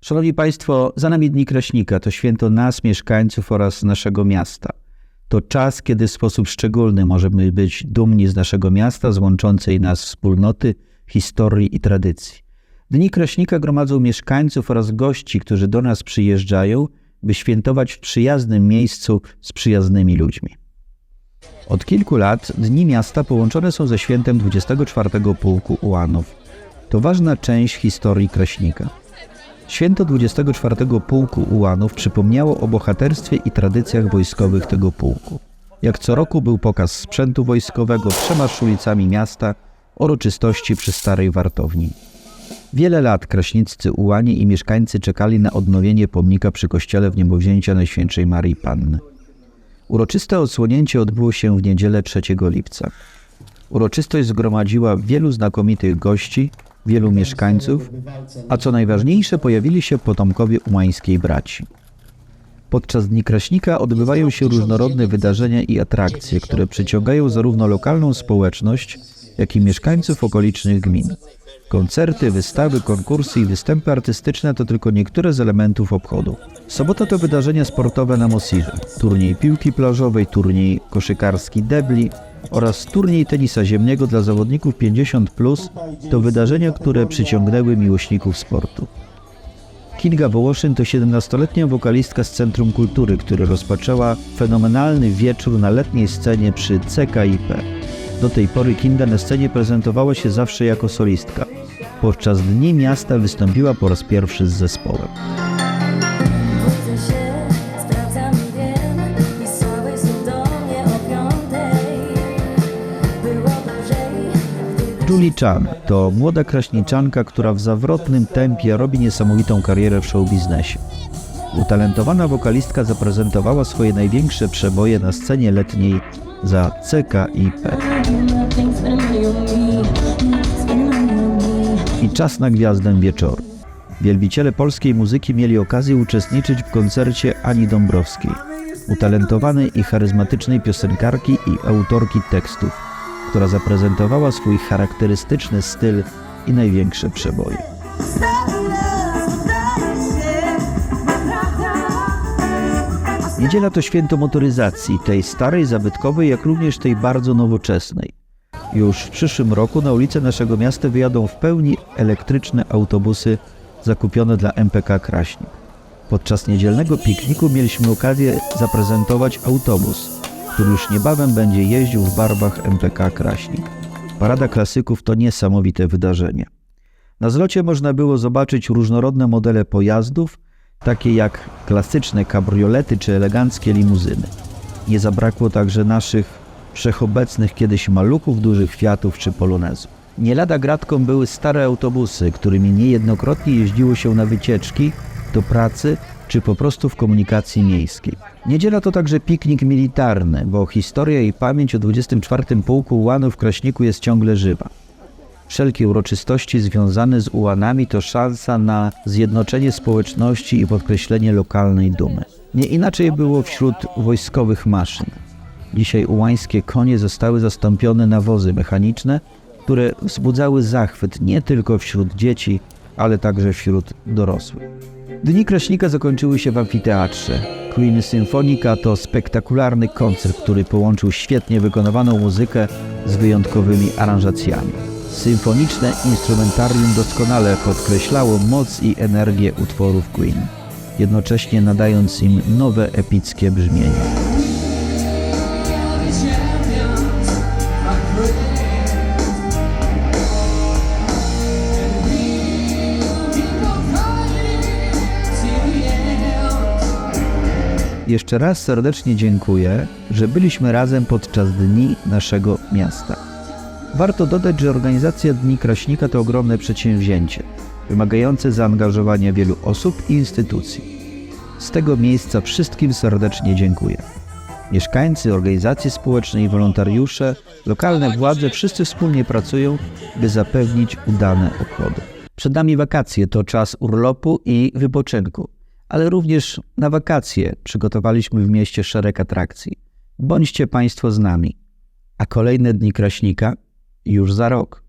Szanowni Państwo, za nami Dni Kraśnika to święto nas, mieszkańców oraz naszego miasta. To czas, kiedy w sposób szczególny możemy być dumni z naszego miasta, z łączącej nas wspólnoty, historii i tradycji. Dni Kraśnika gromadzą mieszkańców oraz gości, którzy do nas przyjeżdżają, by świętować w przyjaznym miejscu z przyjaznymi ludźmi. Od kilku lat Dni Miasta połączone są ze świętem 24 Pułku Ułanów. To ważna część historii Kraśnika. Święto 24 Pułku Ułanów przypomniało o bohaterstwie i tradycjach wojskowych tego pułku. Jak co roku był pokaz sprzętu wojskowego, przemarsz ulicami miasta, uroczystości przy Starej Wartowni. Wiele lat kraśniccy ułanie i mieszkańcy czekali na odnowienie pomnika przy kościele w niebowzięcia Najświętszej Marii Panny. Uroczyste odsłonięcie odbyło się w niedzielę 3 lipca. Uroczystość zgromadziła wielu znakomitych gości, wielu mieszkańców, a co najważniejsze pojawili się potomkowie ułańskiej braci. Podczas Dni Kraśnika odbywają się różnorodne wydarzenia i atrakcje, które przyciągają zarówno lokalną społeczność, jak i mieszkańców okolicznych gmin. Koncerty, wystawy, konkursy i występy artystyczne to tylko niektóre z elementów obchodu. Sobota to wydarzenia sportowe na Mosirze, turniej piłki plażowej, turniej koszykarski debli oraz turniej tenisa ziemnego dla zawodników 50+, to wydarzenia, które przyciągnęły miłośników sportu. Kinga Wołoszyn to 17-letnia wokalistka z Centrum Kultury, która rozpoczęła fenomenalny wieczór na letniej scenie przy CKIP. Do tej pory Kinga na scenie prezentowała się zawsze jako solistka. Podczas Dni Miasta wystąpiła po raz pierwszy z zespołem. Julie Chan to młoda kraśniczanka, która w zawrotnym tempie robi niesamowitą karierę w showbiznesie. Utalentowana wokalistka zaprezentowała swoje największe przeboje na scenie letniej za CKIP. I czas na gwiazdę wieczoru. Wielbiciele polskiej muzyki mieli okazję uczestniczyć w koncercie Ani Dąbrowskiej, utalentowanej i charyzmatycznej piosenkarki i autorki tekstów, która zaprezentowała swój charakterystyczny styl i największe przeboje. Niedziela to święto motoryzacji, tej starej, zabytkowej, jak również tej bardzo nowoczesnej. Już w przyszłym roku na ulice naszego miasta wyjadą w pełni elektryczne autobusy zakupione dla MPK Kraśnik. Podczas niedzielnego pikniku mieliśmy okazję zaprezentować autobus, który już niebawem będzie jeździł w barwach MPK Kraśnik. Parada klasyków to niesamowite wydarzenie. Na zlocie można było zobaczyć różnorodne modele pojazdów, takie jak klasyczne kabriolety czy eleganckie limuzyny. Nie zabrakło także naszych wszechobecnych kiedyś maluchów, dużych Fiatów czy Polonezów. Nie lada gratką były stare autobusy, którymi niejednokrotnie jeździło się na wycieczki, do pracy czy po prostu w komunikacji miejskiej. Niedziela to także piknik militarny, bo historia i pamięć o 24 Pułku Ułanów w Kraśniku jest ciągle żywa. Wszelkie uroczystości związane z ułanami to szansa na zjednoczenie społeczności i podkreślenie lokalnej dumy. Nie inaczej było wśród wojskowych maszyn. Dzisiaj ułańskie konie zostały zastąpione na wozy mechaniczne, które wzbudzały zachwyt nie tylko wśród dzieci, ale także wśród dorosłych. Dni Kraśnika zakończyły się w amfiteatrze. Queen Symfonica to spektakularny koncert, który połączył świetnie wykonywaną muzykę z wyjątkowymi aranżacjami. Symfoniczne instrumentarium doskonale podkreślało moc i energię utworów Queen, jednocześnie nadając im nowe epickie brzmienie. Jeszcze raz serdecznie dziękuję, że byliśmy razem podczas dni naszego miasta. Warto dodać, że organizacja Dni Kraśnika to ogromne przedsięwzięcie, wymagające zaangażowania wielu osób i instytucji. Z tego miejsca wszystkim serdecznie dziękuję. Mieszkańcy, organizacje społeczne i wolontariusze, lokalne władze wszyscy wspólnie pracują, by zapewnić udane obchody. Przed nami wakacje to czas urlopu i wypoczynku, ale również na wakacje przygotowaliśmy w mieście szereg atrakcji. Bądźcie Państwo z nami, a kolejne dni Kraśnika już za rok.